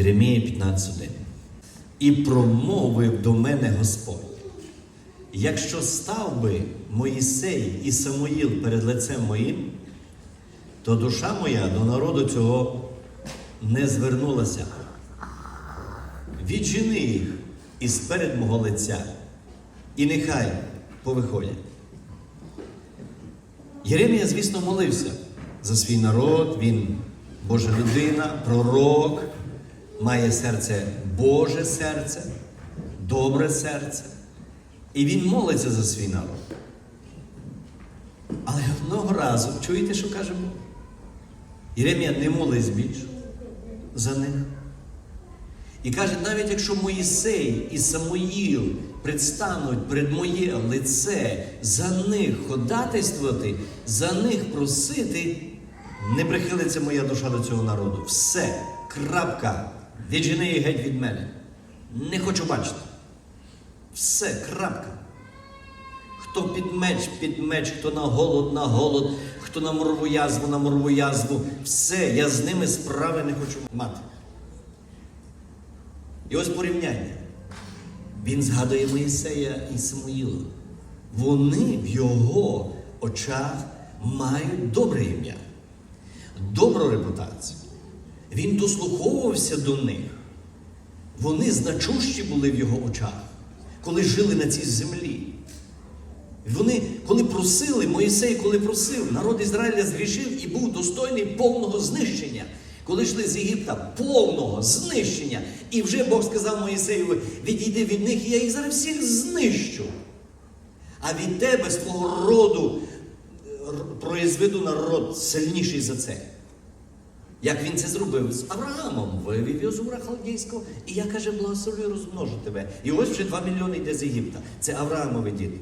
Єремія 15.1. І промовив до мене Господь. Якщо став би Моїсей і Самуїл перед лицем моїм, то душа моя до народу цього не звернулася. Віджени їх із перед мого лиця, і нехай повиходять. Єремія, звісно, молився за свій народ, він Божа людина, пророк, має серце Боже серце, добре серце. І він молиться за свій народ. Але одного разу, чуєте, що каже Бог? Єремія не молить більше за них. І каже, навіть якщо Моїсей і Самуїл предстануть перед моє лице за них ходатайствувати, за них просити, не прихилиться моя душа до цього народу. Все, крапка. Віджени її геть від мене. Не хочу бачити. Все, крапка. Хто під меч, під меч, хто на голод, на голод, хто на морову язву, на морову язву. Все, я з ними справи не хочу мати. І ось порівняння. Він згадує Моїсея і Самуїла. Вони в його очах мають добре ім'я, добру репутацію. Він дослуховувався до них. Вони значущі були в його очах, коли жили на цій землі. Вони, коли просили, Моїсей, коли просив, народ Ізраїля згрішив і був достойний повного знищення. Коли йшли з Єгипта повного знищення. І вже Бог сказав Моїсею, відійди від них, і я їх зараз всіх знищу. А від тебе, з твого роду, р- произведу народ сильніший за це. Як він це зробив з Авраамом, вивів його з Ура Халдійського, і я каже, благословлю розмножу тебе. І ось вже 2 мільйони йде з Єгипта. Це Авраамові діти.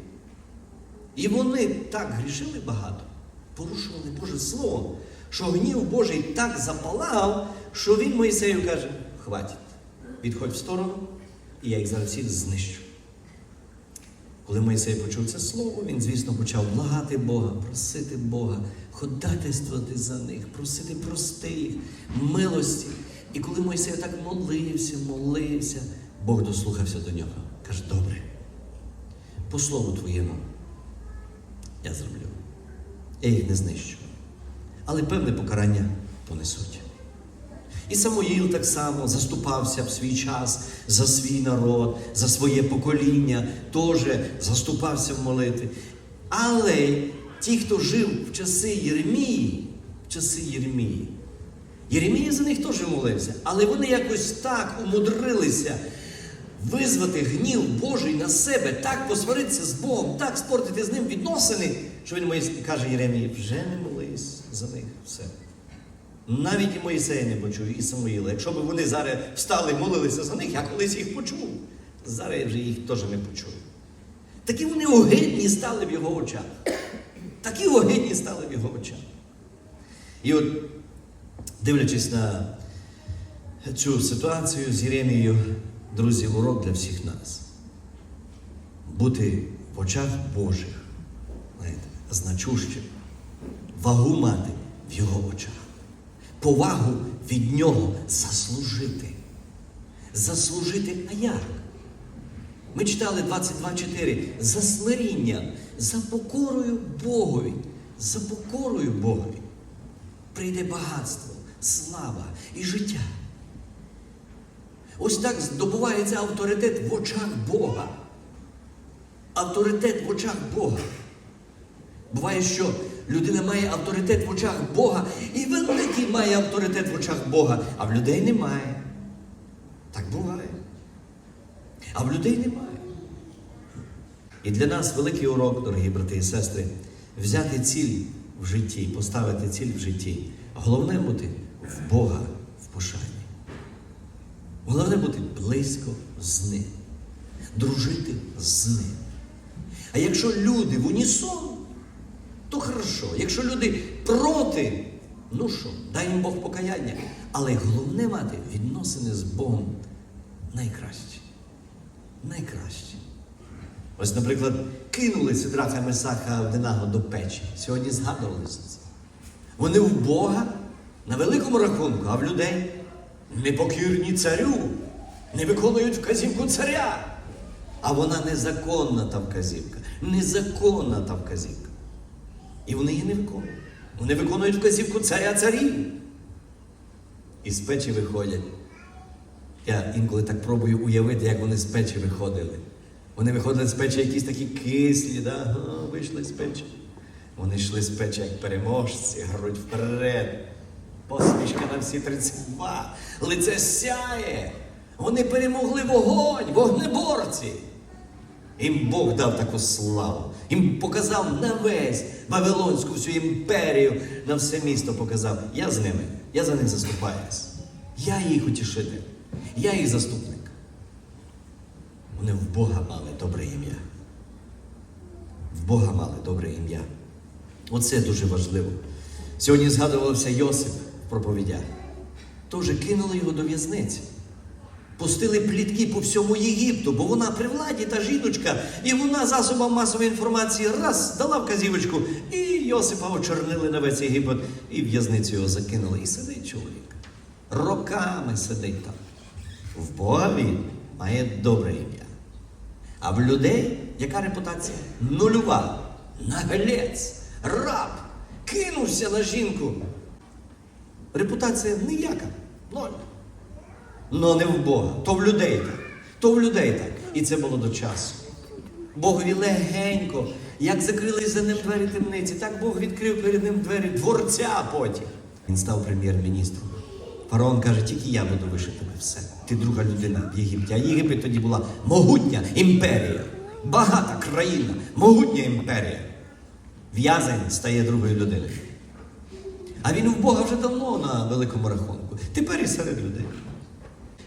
І вони так грішили багато, порушували Боже Слово, що гнів Божий так запалав, що він Моїсею каже: хватить, відходь в сторону, і я їх зараз всіх знищу. Коли Моїсей почув це слово, він, звісно, почав благати Бога, просити Бога, ходатайствувати за них, просити прости їх, милості. І коли Моїсей так молився, молився, Бог дослухався до нього. Каже, добре, по слову твоєму я зроблю. Я їх не знищу. Але певне покарання понесуть. І Самуїл так само заступався в свій час за свій народ, за своє покоління, теж заступався в молитві. Але ті, хто жив в часи Єремії, в часи Єремії, Єремія за них теж молився, але вони якось так умудрилися визвати гнів Божий на себе, так посваритися з Богом, так спортити з ним відносини, що він каже Єремії, вже не молись за них все. Навіть і Моїсея не почув, і Самуїла. Якщо б вони зараз встали молилися за них, я колись їх почув. Зараз я вже їх теж не почую. Такі вони огидні стали в його очах. Такі огидні стали в його очах. І от, дивлячись на цю ситуацію з Єремією, друзі, урок для всіх нас. Бути в очах Божих, значущим, вагу мати в його очах, повагу від нього заслужити. Заслужити, а як? Ми читали 22.4 за смирінням, за покорою Богові, за покорою Богові. Прийде багатство, слава і життя. Ось так здобувається авторитет в очах Бога. Авторитет в очах Бога. Буває, що людина має авторитет в очах Бога, і великий має авторитет в очах Бога, а в людей немає. Так буває. А в людей немає. І для нас великий урок, дорогі брати і сестри, взяти ціль в житті, поставити ціль в житті. Головне бути в Бога в пошані. Головне бути близько з ним, дружити з ним. А якщо люди в унісон, то хорошо. Якщо люди проти, ну що, дай їм Бог покаяння. Але головне мати відносини з Богом найкращі. Найкращі. Ось, наприклад, кинули Сидраха Месаха Авденаго до печі. Сьогодні згадували за це. Вони в Бога на великому рахунку, а в людей непокірні царю, не виконують вказівку царя. А вона незаконна та вказівка. Незаконна та вказівка. І вони її не виконують. Вони виконують вказівку царя царів. І з печі виходять. Я інколи так пробую уявити, як вони з печі виходили. Вони виходили з печі якісь такі кислі, да? Ага, вийшли з печі. Вони йшли з печі як переможці, грудь вперед. Посмішка на всі 32, лице сяє. Вони перемогли вогонь, вогнеборці. Їм Бог дав таку славу. Їм показав на весь Вавилонську всю імперію, на все місто показав. Я з ними, я за них заступаюсь. Я їх утішитель, я їх заступник. Вони в Бога мали добре ім'я. В Бога мали добре ім'я. Оце дуже важливо. Сьогодні згадувався Йосип в проповідях. Тож кинули його до в'язниці. Пустили плітки по всьому Єгипту, бо вона при владі та жіночка, і вона засобам масової інформації раз дала вказівочку, і Йосипа очорнили на весь Єгипет, і в'язницю його закинули. І сидить чоловік. Роками сидить там. В Бога він має добре ім'я. А в людей яка репутація? Нульова. Наглець, раб, кинувся на жінку. Репутація ніяка. Ноль. Но не в Бога, то в людей так. То в людей так. І це було до часу. Богові легенько, як закрились за ним двері темниці, так Бог відкрив перед ним двері дворця потім. Він став прем'єр-міністром. Фараон каже, тільки я буду вище все. Ти друга людина в Єгипті. А Єгипет тоді була могутня імперія, багата країна, могутня імперія. В'язень стає другою людиною. А він в Бога вже давно на великому рахунку. Тепер і серед людей.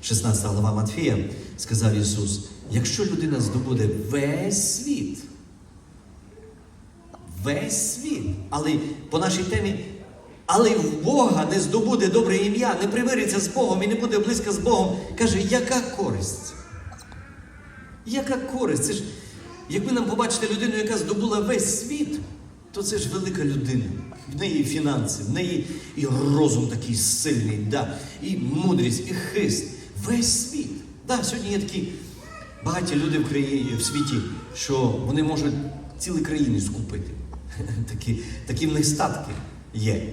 16 глава Матфія сказав Ісус: якщо людина здобуде весь світ, весь світ, але по нашій темі, але в Бога не здобуде добре ім'я, не примириться з Богом і не буде близько з Богом, каже, яка користь? Яка користь? Це ж, якби нам побачити людину, яка здобула весь світ, то це ж велика людина. В неї фінанси, в неї і розум такий сильний, да, і мудрість, і хист. Весь світ. Да, сьогодні є такі багаті люди в країні, в світі, що вони можуть цілі країни скупити. Такі, такі в них статки є.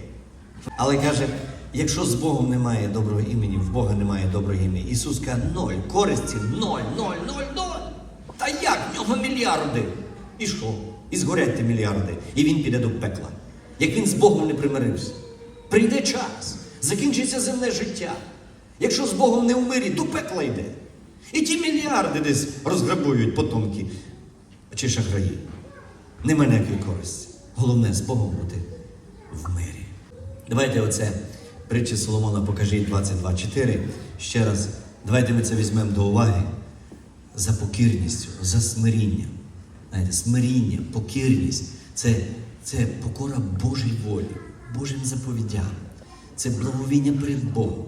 Але каже, якщо з Богом немає доброго імені, в Бога немає доброго імені, Ісус каже, ноль, користі, ноль, ноль, ноль, ноль. Та як? В нього мільярди. І що? І згорять ті мільярди, і він піде до пекла. Як він з Богом не примирився. Прийде час, закінчиться земне життя. Якщо з Богом не в мирі, до пекла йде. І ті мільярди десь розграбують потомки чи шахраї. Нема ніякої користі. Головне з Богом бути в мирі. Давайте оце притчі Соломона покажіть 22.4. Ще раз, давайте ми це візьмемо до уваги за покірністю, за смирінням. Знаєте, смиріння, покірність це, це покора Божій волі, Божим заповідям. Це благовіння перед Богом.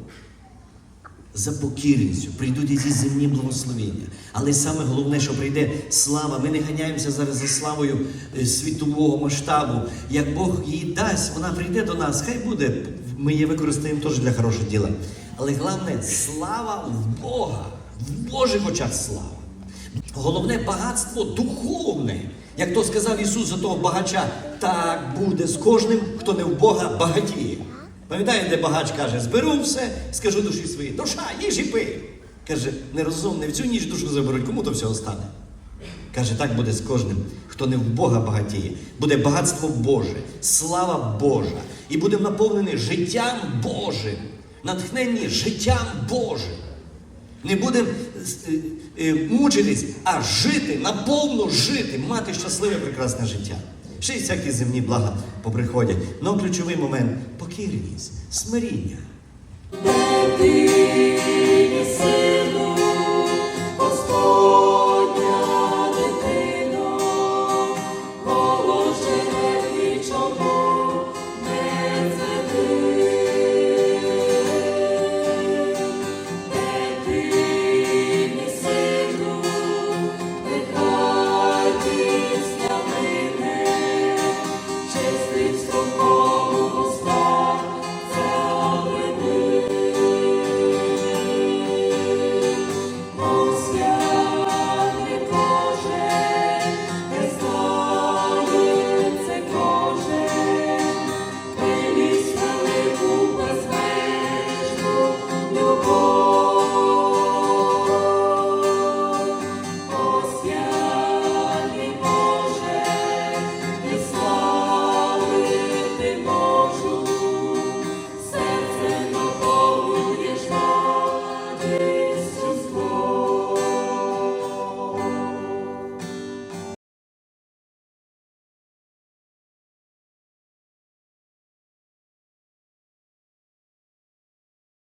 За покірністю прийдуть і ці земні благословення. Але саме головне, що прийде слава. Ми не ганяємося зараз за славою е, світового масштабу. Як Бог її дасть, вона прийде до нас. Хай буде. Ми її використаємо теж для хорошого діла. Але головне слава в Бога, в Божих очах слава. Головне багатство духовне. Як то сказав Ісус за того багача, так буде з кожним, хто не в Бога багатіє. Пам'ятаєте, багач каже, зберу все, скажу душі своїй, душа, їж і пий. Каже, нерозумний, в цю ніч душу заберуть, кому то все остане. Каже, так буде з кожним, хто не в Бога багатіє. Буде багатство Боже, слава Божа. І буде наповнений життям Божим, натхненні життям Божим. Не будемо е, е, мучитись, а жити, наповну жити, мати щасливе, прекрасне життя ще й всякі земні блага поприходять. Ну ключовий момент покірність, смиріння. Сину,